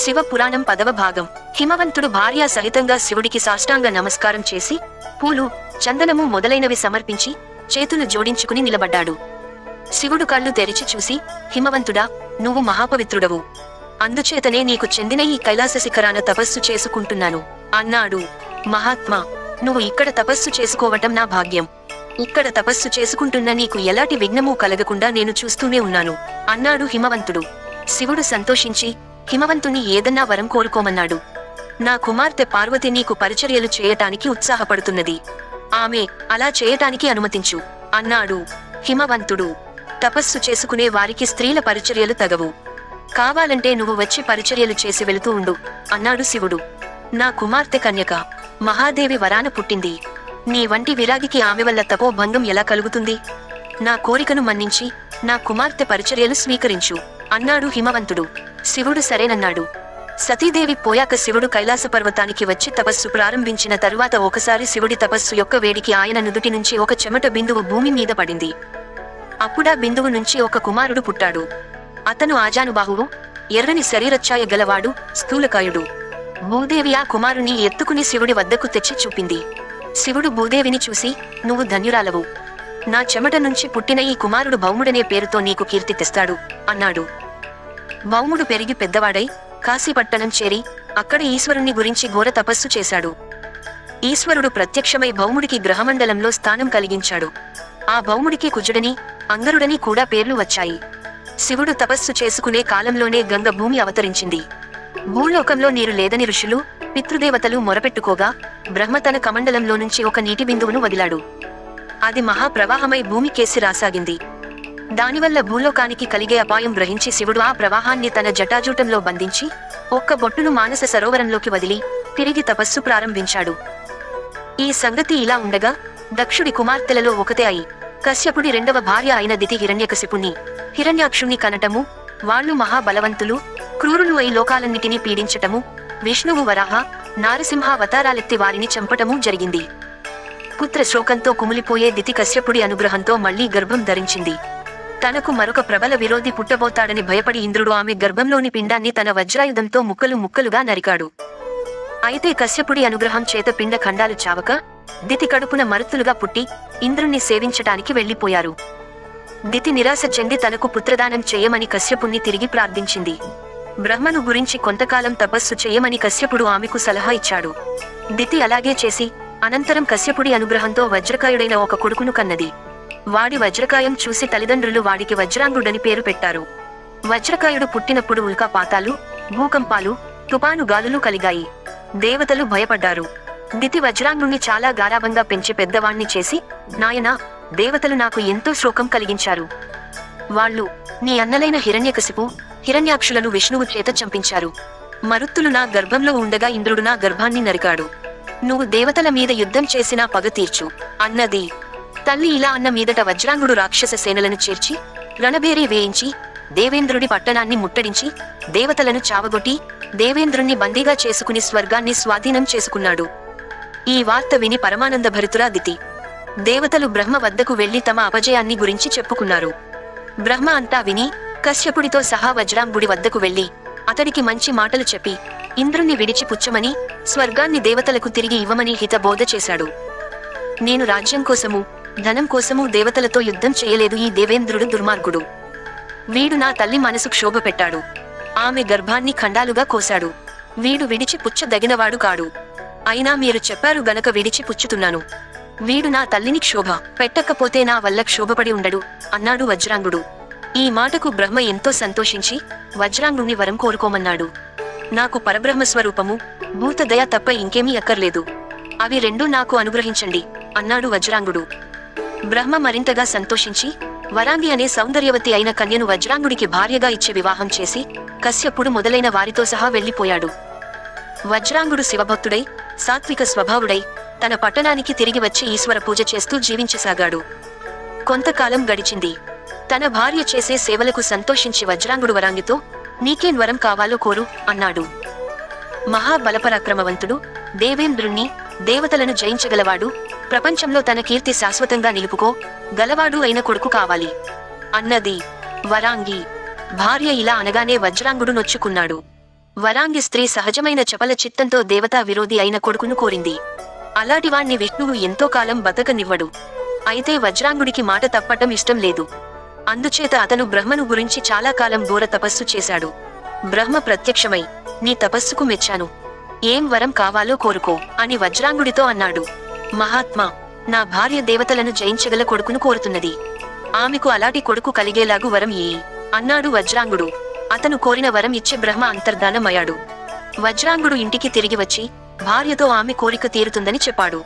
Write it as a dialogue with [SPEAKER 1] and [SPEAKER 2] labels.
[SPEAKER 1] శివ పురాణం పదవ భాగం. హిమవంతుడు భార్య సహితంగా శివుడికి సాష్టాంగ నమస్కారం చేసి పూలు చందనము మొదలైనవి సమర్పించి చేతులు జోడించుకుని నిలబడ్డాడు. శివుడు కళ్ళు తెరిచి చూసి హిమవంతుడా నువ్వు మహాపవిత్రుడవు. అందుచేతనే నీకు చెందిన ఈ కైలాస శిఖరాన తపస్సు చేసుకుంటున్నాను. అన్నాడు. మహాత్మా నువ్వు ఇక్కడ తపస్సు చేసుకోవటం నా భాగ్యం. ఇక్కడ తపస్సు చేసుకుంటున్న నీకు ఎలాంటి విఘ్నమూ కలగకుండా నేను చూస్తూనే ఉన్నాను అన్నాడు హిమవంతుడు. శివుడు సంతోషించి హిమవంతుని ఏదన్నా వరం కోరుకోమన్నాడు. నా కుమార్తె పార్వతి నీకు పరిచర్యలు చేయటానికి ఉత్సాహపడుతున్నది. ఆమె అలా చేయటానికి అనుమతించు అన్నాడు. హిమవంతుడు తపస్సు చేసుకునే వారికి స్త్రీల పరిచర్యలు తగవు. కావాలంటే నువ్వు వచ్చి పరిచర్యలు చేసి వెళుతూ ఉండు అన్నాడు శివుడు. నా కుమార్తె కన్యక మహాదేవి వరాన పుట్టింది. నీ వంటి విరాగికి ఆమె వల్ల తపో భంగం ఎలా కలుగుతుంది? నా కోరికను మన్నించి నా కుమార్తె పరిచర్యలు స్వీకరించు అన్నాడు హిమవంతుడు. శివుడు సరేనన్నాడు. సతీదేవి పోయాక శివుడు కైలాస పర్వతానికి వచ్చి తపస్సు ప్రారంభించిన తరువాత ఒకసారి శివుడి తపస్సు యొక్క వేడికి ఆయన నుదుటి నుంచి ఒక చెమట బిందువు భూమి మీద పడింది. అప్పుడా బిందువు నుంచి ఒక కుమారుడు పుట్టాడు. అతను ఆజానుబాహువు ఎర్రని శరీరఛాయ గలవాడు స్థూలకాయుడు. భూదేవి ఆ కుమారుని ఎత్తుకుని శివుడి వద్దకు తెచ్చి చూపింది. శివుడు భూదేవిని చూసి నువ్వు ధన్యురాలవు. నా చెమట నుంచి పుట్టిన ఈ కుమారుడు భౌముడనే పేరుతో నీకు కీర్తి తెస్తాడు అన్నాడు. భౌముడు పెరిగి పెద్దవాడై కాశీపట్టణం చేరి అక్కడ ఈశ్వరుని గురించి ఘోర తపస్సు చేశాడు. ఈశ్వరుడు ప్రత్యక్షమై భౌముడికి గ్రహమండలంలో స్థానం కలిగించాడు. ఆ భౌముడికి కుజుడని అంగరుడని కూడా పేర్లు వచ్చాయి. శివుడు తపస్సు చేసుకునే కాలంలోనే గంగ భూమి అవతరించింది. భూలోకంలో నీరు లేదని ఋషులు పితృదేవతలు మొరపెట్టుకోగా బ్రహ్మ తన కమండలంలో నుంచి ఒక నీటి బిందువును వదిలాడు. అది మహాప్రవాహమై భూమి కేసి రాసాగింది. దానివల్ల భూలోకానికి కలిగే అపాయం గ్రహించి శివుడు ఆ ప్రవాహాన్ని తన జటాజూటంలో బంధించి ఒక్క బొట్టును మానస సరోవరంలోకి వదిలి తిరిగి తపస్సు ప్రారంభించాడు. ఈ సంగతి ఇలా ఉండగా దక్షుడి కుమార్తెలలో ఒకతే అయి కశ్యపుడి రెండవ భార్య అయిన దితి హిరణ్యకశిపుణ్ణి. హిరణ్యాక్షుణ్ణి కనటము వాళ్ళు మహాబలవంతులు క్రూరులు అయి లోకాలన్నిటినీ పీడించటము విష్ణువు వరాహ నారసింహ అవతారాలెత్తి వారిని చంపటము జరిగింది. పుత్ర శోకంతో కుమిలిపోయే దితి కశ్యపుడి అనుగ్రహంతో మళ్ళీ గర్భం ధరించింది. తనకు మరొక ప్రబల విరోధి పుట్టబోతాడని భయపడి ఇంద్రుడు ఆమె గర్భంలోని పిండాన్ని తన వజ్రాయుధంతో ముక్కలు ముక్కలుగా నరికాడు. అయితే కశ్యపుడి అనుగ్రహం చేత పిండ ఖండాలు చావక దితి కడుపున మరుతులుగా పుట్టి ఇంద్రుణ్ణి సేవించటానికి వెళ్ళిపోయారు దితి నిరాశ చెంది తనకు పుత్రదానం చేయమని కశ్యపుణ్ణి తిరిగి ప్రార్థించింది. బ్రహ్మను గురించి కొంతకాలం తపస్సు చేయమని కశ్యపుడు ఆమెకు సలహా ఇచ్చాడు. దితి అలాగే చేసి అనంతరం కశ్యపుడి అనుగ్రహంతో వజ్రకాయుడైన ఒక కొడుకును కన్నది. వాడి వజ్రకాయం చూసి తల్లిదండ్రులు వాడికి వజ్రాంగుడని పేరు పెట్టారు. వజ్రకాయుడు పుట్టినప్పుడు ఉల్కాపాతాలు భూకంపాలు తుపాను గాలులు కలిగాయి. దేవతలు భయపడ్డారు. దితి వజ్రాంగుణ్ణి చాలా గారాభంగా పెంచి పెద్దవాణ్ణి చేసి నాయనా దేవతలు నాకు ఎంతో శోకం కలిగించారు. వాళ్ళు నీ అన్నలైన హిరణ్యకశిపు హిరణ్యాక్షులను విష్ణువు చేత చంపించారు. మరుత్తులు నా గర్భంలో ఉండగా ఇంద్రుడు నా గర్భాన్ని నరికాడు. నువ్వు దేవతల మీద యుద్ధం చేసినా పగ తీర్చు. అన్నది తల్లి ఇలా అన్న మీదట వజ్రాంగుడు రాక్షస సేనలను చేర్చి రణభేరి వేయించి దేవేంద్రుడి పట్టణాన్ని ముట్టడించి దేవతలను చావగొట్టి దేవేంద్రుణ్ణి బందీగా చేసుకుని స్వర్గాన్ని స్వాధీనం చేసుకున్నాడు. ఈ వార్త విని పరమానంద భరితురాదితి దేవతలు బ్రహ్మ వద్దకు వెళ్ళి తమ అపజయాన్ని గురించి చెప్పుకున్నారు. బ్రహ్మ అంతా విని కశ్యపుడితో సహా వజ్రాంగుడి వద్దకు వెళ్ళి అతడికి మంచి మాటలు చెప్పి ఇంద్రుణ్ణి విడిచి పుచ్చమని స్వర్గాన్ని దేవతలకు తిరిగి ఇవ్వమని హితబోధ చేశాడు. నేను రాజ్యం కోసము ధనం కోసము దేవతలతో యుద్ధం చేయలేదు ఈ దేవేంద్రుడు దుర్మార్గుడు. వీడు నా తల్లి మనసు క్షోభ పెట్టాడు. ఆమె గర్భాన్ని ఖండాలుగా కోశాడు. వీడు విడిచి పుచ్చదగినవాడు కాడు. అయినా మీరు చెప్పారు గనక విడిచి పుచ్చుతున్నాను. వీడు నా తల్లిని క్షోభ పెట్టకపోతే నా వల్ల క్షోభపడి ఉండడు అన్నాడు వజ్రాంగుడు. ఈ మాటకు బ్రహ్మ ఎంతో సంతోషించి వజ్రాంగుణ్ణి వరం కోరుకోమన్నాడు. నాకు పరబ్రహ్మ స్వరూపము భూతదయ తప్ప ఇంకేమీ అక్కర్లేదు. అవి రెండూ నాకు అనుగ్రహించండి అన్నాడు వజ్రాంగుడు. బ్రహ్మ మరింతగా సంతోషించి వరాంగి అనే సౌందర్యవతి అయిన కన్యను వజ్రాంగుడికి భార్యగా ఇచ్చి వివాహం చేసి కశ్యపుడు మొదలైన వారితో సహా వెళ్ళిపోయాడు వజ్రాంగుడు శివభక్తుడై సాత్విక స్వభావుడై తన పట్టణానికి తిరిగి వచ్చి ఈశ్వర పూజ చేస్తూ జీవించసాగాడు. కొంతకాలం గడిచింది. తన భార్య చేసే సేవలకు సంతోషించి వజ్రాంగుడు వరాంగితో నీకేం వరం కావాలో కోరు అన్నాడు. మహాబలపరాక్రమవంతుడు దేవేంద్రుణ్ణి దేవతలను జయించగలవాడు ప్రపంచంలో తన కీర్తి శాశ్వతంగా నిలుపుకో గలవాడు అయిన కొడుకు కావాలి. అన్నది. వరాంగి. భార్య ఇలా అనగానే వజ్రాంగుడు నొచ్చుకున్నాడు. వరాంగి స్త్రీ సహజమైన చపల చిత్తంతో దేవతా విరోధి అయిన కొడుకును కోరింది. అలాంటివాణ్ణి విష్ణువు ఎంతో కాలం బతకనివ్వడు. అయితే వజ్రాంగుడికి మాట తప్పటం ఇష్టం లేదు. అందుచేత అతను బ్రహ్మను గురించి చాలా కాలం ఘోర తపస్సు చేశాడు. బ్రహ్మ ప్రత్యక్షమై నీ తపస్సుకు మెచ్చాను. ఏం వరం కావాలో కోరుకో అని వజ్రాంగుడితో అన్నాడు. మహాత్మా నా భార్య దేవతలను జయించగల కొడుకును కోరుతున్నది. ఆమెకు అలాంటి కొడుకు కలిగేలాగు వరం ఏ అన్నాడు వజ్రాంగుడు. అతను కోరిన వరం ఇచ్చే బ్రహ్మ అంతర్ధానమయ్యాడు. వజ్రాంగుడు ఇంటికి తిరిగి వచ్చి భార్యతో ఆమె కోరిక తీరుతుందని చెప్పాడు.